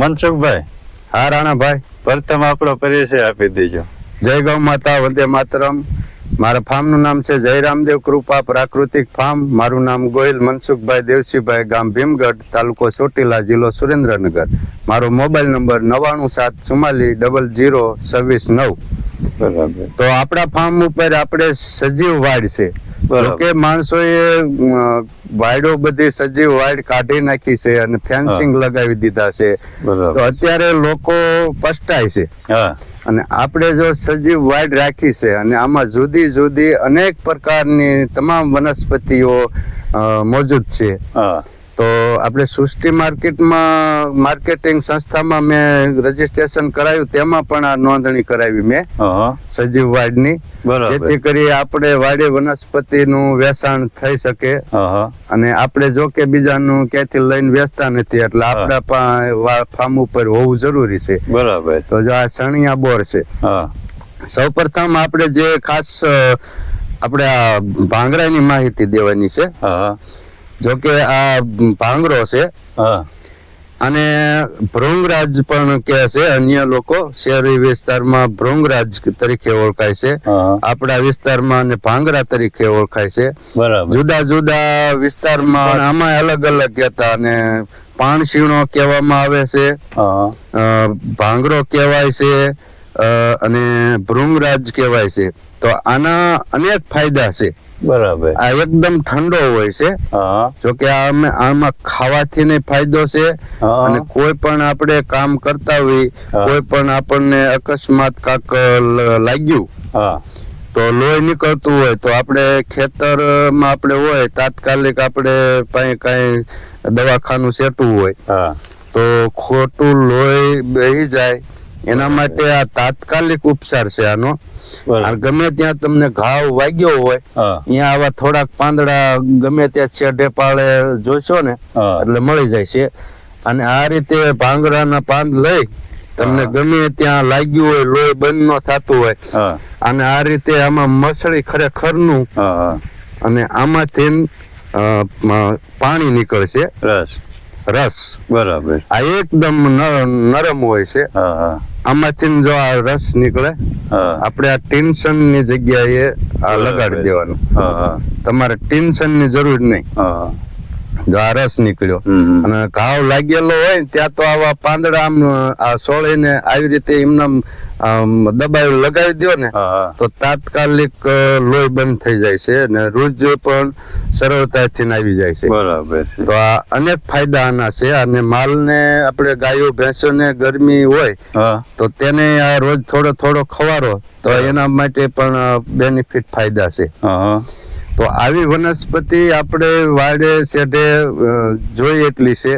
મનસુખભાઈ હા રાણાભાઈ પ્રથમ આપણો પરિચય આપી દેજો. જય ગૌ માતા વંદે માતરમ. મારા ફાર્મનું નામ છે જય રામદેવ કૃપા પ્રાકૃતિક ફાર્મ. મારું નામ ગોહિલ મનસુખભાઈ દેવસીભાઈ ગામ ભીમગઢ તાલુકો ચોટીલા જિલ્લો સુરેન્દ્રનગર. મારો મોબાઈલ નંબર નવાણું સાત ચુમ્માલીસ ડબલ જીરો છવ્વીસ નવ. બરાબર. તો આપણા ફાર્મ ઉપર આપણે સજીવ વાડ છે. જોકે માણસોએ અ, વાડો બધી સજીવ વાયડ કાઢી નાખી છે અને ફેન્સિંગ લગાવી દીધા છે. તો અત્યારે લોકો પસ્તાય છે. અને આપણે જો સજીવ વાયડ રાખી છે અને આમાં જુદી જુદી અનેક પ્રકારની તમામ વનસ્પતિઓ મોજૂદ છે. તો આપણે સૃષ્ટિ માર્કેટમાં માર્કેટિંગ સંસ્થામાં મેં રજીસ્ટ્રેશન કરાયું તેમાં પણ આ નોંધણી કરાવી મેં. સજીવ વાડની. જેથી કરી આપણે વાડે વનસ્પતિનું વેચાણ થઈ શકે. અને આપણે જો કે બીજાનું ક્યાંથી લઈને વેચતા નથી એટલે આપણા પણ ફાર્મ ઉપર હોવું જરૂરી છે. બરાબર. તો જો આ સણિયા બોર છે. હા. સૌપ્રથમ આપણે જે ખાસ આપણે આ ભાંગરાની માહિતી દેવાની છે. હા જો કે આ ભાંગરો છે. અને ભૃંગરાજ પણ કહે છે અન્ય લોકો શહેરી વિસ્તારમાં ભૃંગરાજ તરીકે ઓળખાય છે. આપણા વિસ્તારમાં અને ભાંગરા તરીકે ઓળખાય છે. જુદા જુદા વિસ્તારમાં આમાં અલગ અલગ કહેતા અને પાણશીણો કહેવામાં આવે છે. ભાંગરો કહેવાય છે. અને ભૃંગરાજ કહેવાય છે. તો આના અનેક ફાયદા છે. બરાબર. આ એકદમ ઠંડો હોય છે. જો કે આમે આમાં ખાવાથી ને ફાયદો છે. અને કોઈ પણ આપણે કામ કરતા હોય કોઈ પણ આપણને અકસ્માત કાક લાગ્યું તો લોહી નીકળતું હોય તો આપણે ખેતરમાં આપણે હોય તાત્કાલિક આપણે કઈ કઈ દવાખાનું સેટું હોય તો ખોટું લોહી બેહી જાય એના માટે આ તાત્કાલિક ઉપચાર છે આનો. ગમે ત્યાં તમને ઘાવ વાગ્યો હોય ત્યાં આવા થોડાક પાંદડા ગમે ત્યાં છેડે પાળે જોશો ને એટલે મળી જાય છે. અને આ રીતે ભાંગડાના પાંદ લઈ તમને ગમે ત્યાં લાગ્યું હોય લોહી બંધ ન થતું હોય અને આ રીતે આમાં મસળી ખરેખરનું અને આમાંથી પાણી નીકળશે. રસ. રસ. બરાબર. આ એકદમ નરમ હોય છે. હા હા. આમાંથી જો આ રસ નીકળે આપણે આ ટેન્શનની જગ્યાએ આ લગાડી દેવાનું. તમારે ટેન્શનની જરૂર નહીં. આ રસ નીકળ્યો. અને ઘાવ લાગેલો હોય ત્યાં તો આવા પાંદડા આમ આ સોળીને આવી રીતે એમને દબાવી લગાવી દો ને તો તાત્કાલિક લોહી બંધ થઈ જાય છે અને રોજ પણ સરળતાથી આવી જાય છે. બરાબર તો આ અનેક ફાયદા આના છે અને માલને આપણે ગાયો ભેંસોને ગરમી હોય તો તેને આ રોજ થોડો થોડો ખવારો તો એના માટે પણ બેનિફિટ ફાયદા છે. તો આવી વનસ્પતિ આપણે વાડે શેઢે જોઈએ જોઈ એટલી છે.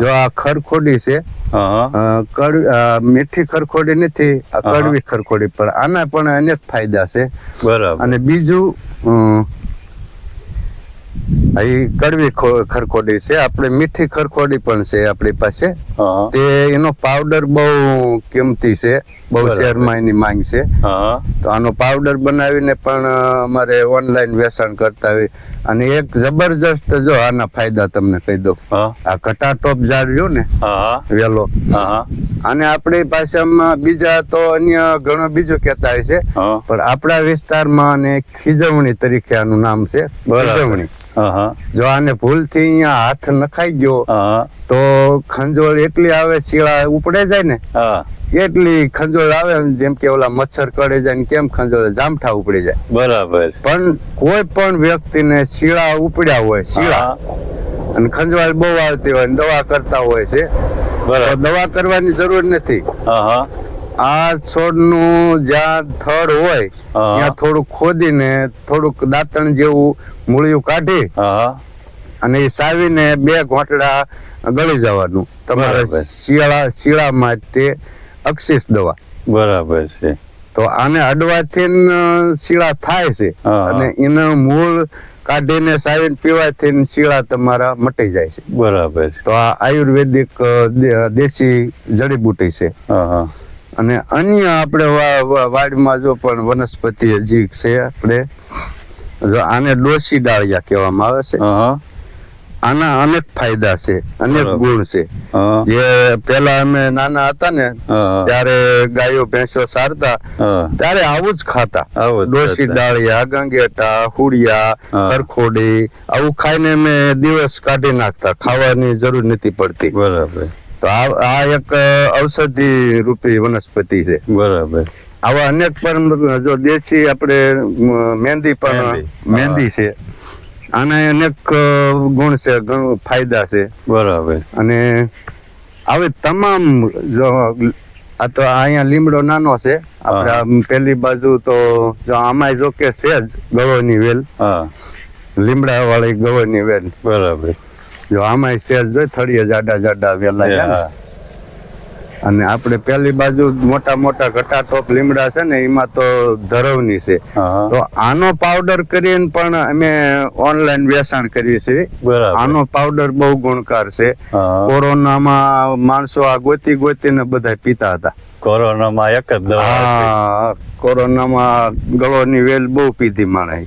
જો આ ખરખોડી છે. મીઠી ખરખોડી નથી આ કડવી ખરખોડી પણ આના પણ અનેક ફાયદા છે. બરાબર. અને બીજું ઈ કડવી ખરખોડી છે. આપણે મીઠી ખરખોડી પણ છે આપણી પાસે. તે એનો પાવડર બહુ કિંમતી છે. બહુ. શહેરમાં એની માંગ છે. તો આનો પાવડર બનાવીને પણ અમારે ઓનલાઈન વેચાણ કરતા હોય. અને એક જબરજસ્ત જો આના ફાયદા તમને કહી દઉં. હા. આ ઘટાટોપ ઝાડ રહ્યું ને વેલો. અને આપણી ભાષામાં બીજા તો અન્ય ઘણો બીજું કહેતા હોય છે. પણ આપણા વિસ્તારમાં અને ખીજવણી તરીકે આનું નામ છે. ખીજવણી. જો આને ભૂલથી અહીંયા હાથ નખાઈ ગયો હા. તો ખંજોળ એટલી આવે શીળા ઉપડે જાય ને હા. એટલી ખંજોળ આવે જેમ કે ઓલા મચ્છર કડે જાય ને કેમ ખંજોળ જામઠા ઉપડી જાય. બરાબર. પણ કોઈ પણ વ્યક્તિને શીળા ઉપડ્યા હોય શીળા અને ખંજવાળ બહુ આવતી હોય ને દવા કરતા હોય છે બરાબર. દવા કરવાની જરૂર નથી. હા હા. આ છોડનું જ્યાં થડ હોય. ત્યાં થોડુંક ખોદીને થોડુંક દાંતણ જેવું મૂળિયું કાઢી અને એ સાવીને બે ઘોટડા ગળી જવાનું. તમારે શિયાળા શિયાળા માટે અક્ષિસ દવા. બરાબર છે. તો આને અડવાથી ન શીળા થાય છે. અને એનો મૂળ કાઢીને સાવીને પીવાથી ન શીળા તમારા મટી જાય છે. બરાબર તો આ આયુર્વેદિક દેશી જડીબુટી છે. હા. અને અન્ય આપણે વાડીમાં જો પણ વનસ્પતિ હજી છે આપણે આને ડોસી ડાળિયા કહેવામાં આવે છે. આના અનેક ફાયદા છે અનેક ગુણ છે. જે પેલા અમે નાના હતા ને ત્યારે ગાયો ભેંસો સારતા ત્યારે આવું જ ખાતા. ડોસી ડાળિયા ગંગેટા હુડિયા. ખરખોડી આવું ખાઈને મેં દિવસ કાઢી નાખતા ખાવાની જરૂર નથી પડતી. બરાબર. તો આ આ એક ઔષધિ રૂપી વનસ્પતિ છે. બરાબર. આવા અનેક પણ જો દેશી આપણે મહેંદી પણ મહેંદી. છે. આના અનેક ગુણ છે ઘણું ફાયદા છે. બરાબર. અને હવે તમામ જો આ તો અહીંયા લીમડો નાનો છે. આપણે પેલી બાજુ તો જો આમાં જો કે છે જ ગવળની વેલ. હા. લીમડા વાળી ગવળની વેલ. બરાબર. જો આમાં સેલ જ થળીએ જાડા જાડા વેલા અને આપણે પેલી બાજુ મોટા મોટા ઘટાટોપ લીમડા છે ને એમાં તો ધરવની છે. તો આનો પાવડર કરીને પણ અમે ઓનલાઈન વેચાણ કરીએ છીએ. આનો પાવડર બહુ ગુણકાર છે. કોરોનામાં માણસો આ ગોતી ગોતીને બધા પીતા હતા. કોરોનામાં એક જ દવા કોરોનામાં ગળોની વેલ બહુ પીધી માણે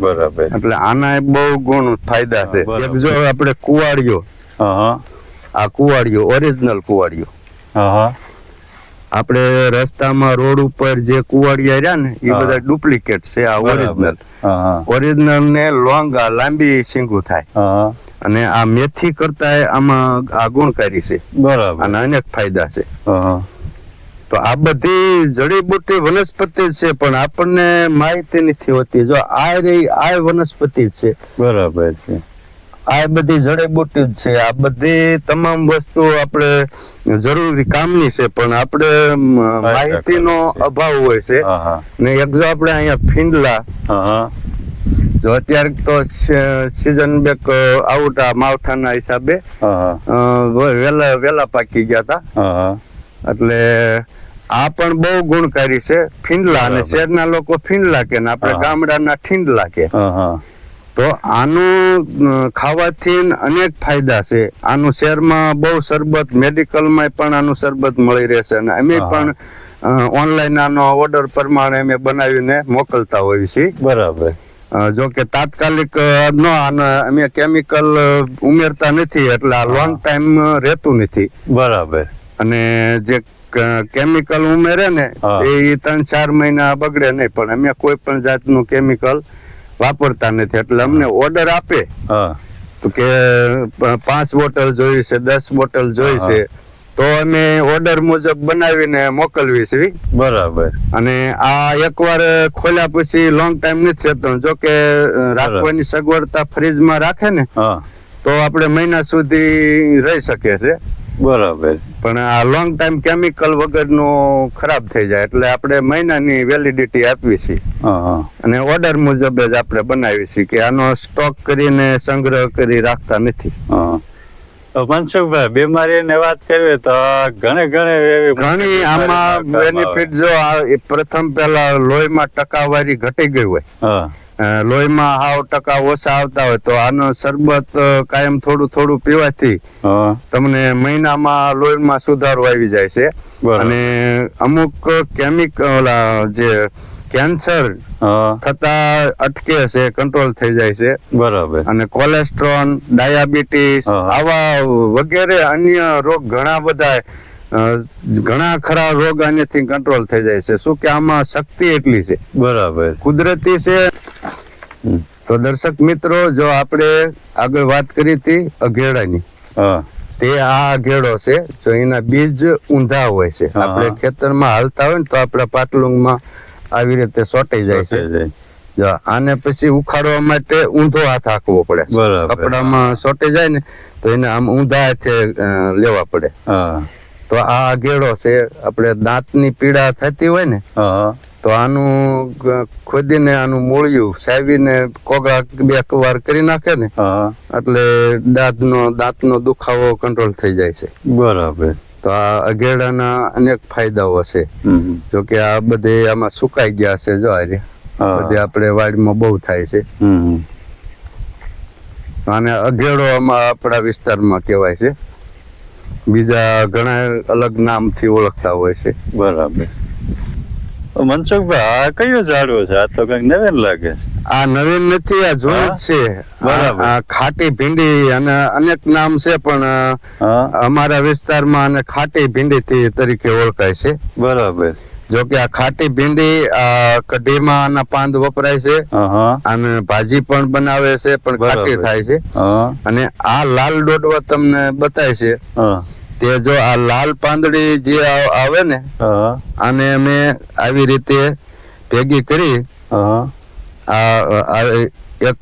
બરાબર. એટલે આના બહુ ગુણ ફાયદા છે. એક જો આપણે કુવાડિયો આ કુવાડિયો ઓરિજિનલ કુવાડિયો આપણે રસ્તામાં રોડ ઉપર જે કુવાડિયા રહ્યા ને એ બધા ડુપ્લિકેટ છે આ ઓરિજિનલ ઓરિજિનલ ને લોંગ આ લાંબી સિંગુ થાય. અને આ મેથી કરતા આમાં આ ગુણકારી છે. બરાબર. અને અનેક ફાયદા છે. તો આ બધી જડીબુટ્ટી વનસ્પતિ છે પણ આપણને માહિતી નથી હોતી. જો આ રહી આ વનસ્પતિ છે. બરાબર છે. આ બધી જડીબુટ્ટી જ છે. આ બધી તમામ વસ્તુ આપણે જરૂરી કામની છે પણ આપણે માહિતીનો અભાવ હોય છે. ને એક જો આપણે અહીંયા ફીંડલા જો અત્યારે તો સીઝન બેક આઉટ આ માવઠાના હિસાબે વેલા વેલા પાકી ગયા હતા એટલે આ પણ બહુ ગુણકારી છે ફીંડલા અને શહેરના લોકો ફીંડલા કે આપણે ગામડાના ઠીંડલા કે. તો આનું ખાવાથી અનેક ફાયદા છે. આનું શેરમાં બહુ શરબત મેડિકલમાં પણ આનું શરબત મળી રહેશે અને અમે પણ ઓનલાઈન આનો ઓર્ડર પ્રમાણે અમે બનાવીને મોકલતા હોઈએ છીએ. બરાબર. જો કે તાત્કાલિક નો અમે કેમિકલ ઉમેરતા નથી એટલે આ લોંગ ટાઈમ રહેતું નથી. બરાબર. અને જે કેમિકલ ઉમેરે ને એ ત્રણ ચાર મહિના બગડે નહીં પણ અમે કોઈ પણ જાતનું કેમિકલ વાપરતા નથી. એટલે અમને ઓર્ડર આપે. તો કે પાંચ બોટલ જોઈ છે દસ બોટલ જોઈ છે. તો અમે ઓર્ડર મુજબ બનાવીને મોકલવી છે બરાબર. અને આ એકવાર ખોલ્યા પછી લોંગ ટાઈમ નથી રહેતો. જો કે રાખવાની સગવડતા ફ્રીજમાં રાખે ને તો આપણે મહિના સુધી રહી શકે છે બરાબર. પણ આ લોંગ ટાઈમ કેમિકલ વગરનું ખરાબ થઈ જાય એટલે આપણે મહિનાની વેલિડિટી આપવી છે. અને ઓર્ડર મુજબ જ આપણે બનાવી છે કે આનો સ્ટોક કરીને સંગ્રહ કરી રાખતા નથી. તો મનસુખભાઈ બીમારીની વાત કરીએ તો ઘણી ઘણી એવી ઘણી આમાં. બેનિફિટ જો પ્રથમ પહેલા લોહીમાં ટકાવારી ઘટી ગઈ હોય. હા. લોહીમાં હાવ ટકા ઓછા આવતા હોય તો આનો શરબત કાયમ થોડું થોડું પીવાથી તમને મહિનામાં લોહીમાં સુધારો આવી જાય છે. અને અમુક કેમિકલ જે કેન્સર થતા અટકે છે કંટ્રોલ થઈ જાય છે. બરાબર. અને કોલેસ્ટ્રોલ ડાયાબિટીસ આવા વગેરે અન્ય રોગ ઘણા બધા ઘણા ખરા રોગ આનાથી કંટ્રોલ થઈ જાય છે. શું કે આમાં શક્તિ એટલી છે? બરાબર. કુદરતી છે. તો દર્શક મિત્રો જો આપણે આગળ વાત કરી હતી અઘેડાની તે આ અઘેડો છે જો એના બીજ ઊંધા હોય છે. આપણે ખેતરમાં હાલતા હોય ને તો આપણે પાટલુંગમાં આવી રીતે સોટાઈ જાય છે. જો આને પછી ઉખાડવા માટે ઊંધો હાથ હાકવો પડે કપડામાં સોટે જાય ને તો એને આમ ઊંધા હાથે લેવા પડે. તો આ અઘેડો છે આપણે દાંતની પીડા થતી હોય ને તો આનું ખોદીને આનું મૂળિયું સાવીને કોગળા બે વાર કરી નાખે ને એટલે દાંતનો દાંતનો દુખાવો કંટ્રોલ થઈ જાય છે. બરાબર. તો આ અઘેડાના અનેક ફાયદાઓ છે. જો કે આ બધે આમાં સુકાઈ ગયા છે જો આ. બધે આપણે વાડીમાં બહુ થાય છે. હમ. અને અઘેડો આમાં આપણા વિસ્તારમાં કહેવાય છે. બીજા ઘણા અલગ નામથી ઓળખતા હોય છે. બરાબર. મનસુખભાઈ આ કયો ઝાડવો છે? આ તો કંઈક નવીન લાગે છે. આ નવીન નથી આ જૂનું જ છે. બરાબર. ખાટી ભીંડી અને અનેક નામ છે પણ અમારા વિસ્તારમાં અને ખાટી ભીંડી તરીકે ઓળખાય છે. બરાબર. જો કે આ ખાટી ભીંડી આ કઢીમાં આના પાંદ વપરાય છે. અને ભાજી પણ બનાવે છે પણ ખાટી થાય છે. અને આ લાલ ડોડવા તમને બતાય છે. તે જો આ લાલ પાંદડી જે આવે ને આને અમે આવી રીતે ભેગી કરી હા. આ એક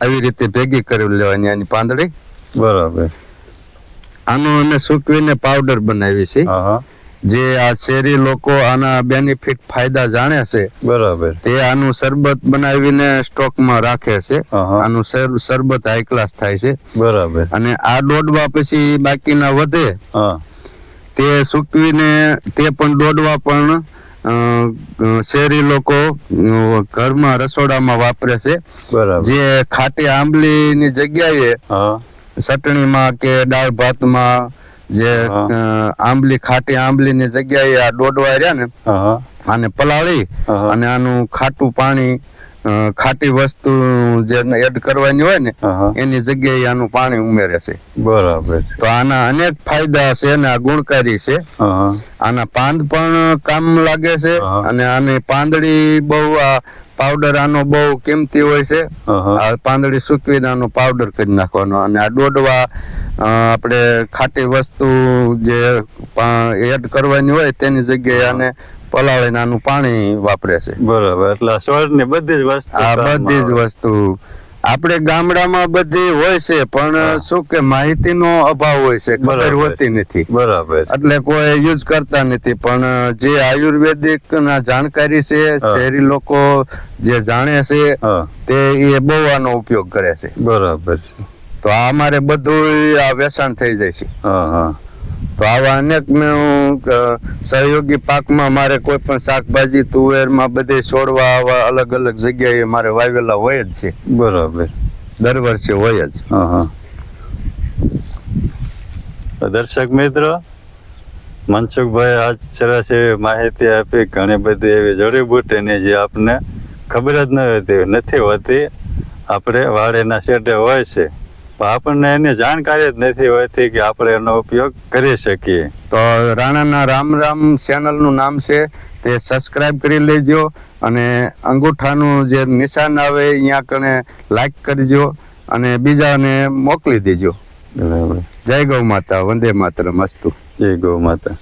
આવી રીતે ભેગી કરી લેવાની આની પાંદડી. બરાબર. આનો અમે સૂકવીને પાવડર બનાવી છે. જે આ શેરી લોકો આના બેનિફિટ ફાયદા જાણે છે બરાબર. તે આનું શરબત બનાવીને સ્ટોકમાં રાખે છે. આનું શરબત હાઈ ક્લાસ થાય છે. બરાબર. અને આ દોડવા પછી બાકીના વધે તે સૂકવીને તે પણ દોડવા પણ અ, લોકો ઘરમાં રસોડામાં વાપરે છે. બરાબર. જે ખાટી આંબલીની જગ્યાએ ચટણીમાં કે દાળ ભાતમાં જે આંબલી ખાટી આંબલી આંબલીની જગ્યાએ આ દોડવા રહ્યા ને આને પલાળી અને આનું ખાટું પાણી ખાટી વસ્તુ જે એડ કરવાની હોય ને એની જગ્યાએ આનું પાણી ઉમેરે છે. બરાબર. તો આના અનેક ફાયદા છે અને આ ગુણકારી છે. આના પાંદ પણ કામ લાગે છે અને આની પાંદડી બહુ આ પાવડર આનો બહુ કિંમતી હોય છે. આ પાંદડી સૂકવીને આનો પાવડર કરી નાખવાનો. અને આ દોડવા આપણે ખાટી વસ્તુ જે એડ કરવાની હોય તેની જગ્યાએ આને પલાળે આનું પાણી વાપરે છે. બરાબર. એટલે આ ને બધી જ વસ્તુ આ બધી જ વસ્તુ આપણે ગામડામાં બધી હોય છે પણ શું કે માહિતીનો અભાવ હોય છે ખબર. હોતી નથી. બરાબર. એટલે કોઈ યુઝ કરતા નથી પણ જે આયુર્વેદિક ના જાણકારી છે. શહેરી લોકો જે જાણે છે તે એ બહુ આનો ઉપયોગ કરે છે. બરાબર છે. તો આ અમારે બધું આ વેચાણ થઈ જાય છે. હા હા. તો આવા અનેક મેં સહયોગી પાકમાં મારે કોઈ પણ શાકભાજી તુવેરમાં બધે છોડવા આવા અલગ અલગ જગ્યાએ મારે વાવેલા હોય જ છે. બરાબર. દર વર્ષે હોય જ. હા હા. દર્શક મિત્રો મનસુખભાઈ આજ સરસ એવી માહિતી આપી ઘણી બધી એવી જડીબુટીની જે આપને ખબર જ ન હતી નથી હોતી. આપણે વાડીના શેઢે હોય છે. આપણને એની જાણકારી જ નથી હોતી કે આપણે એનો ઉપયોગ કરી શકીએ. તો રાણાના રામ રામ ચેનલનું નામ છે તે સબસ્ક્રાઈબ કરી લેજો અને અંગૂઠાનું જે નિશાન આવે અહીંયા કણે લાઈક કરજો અને બીજાને મોકલી દેજો. બરાબર. જય ગૌ માતા વંદે માતરમ અસ્તુ. જય ગૌ માતા.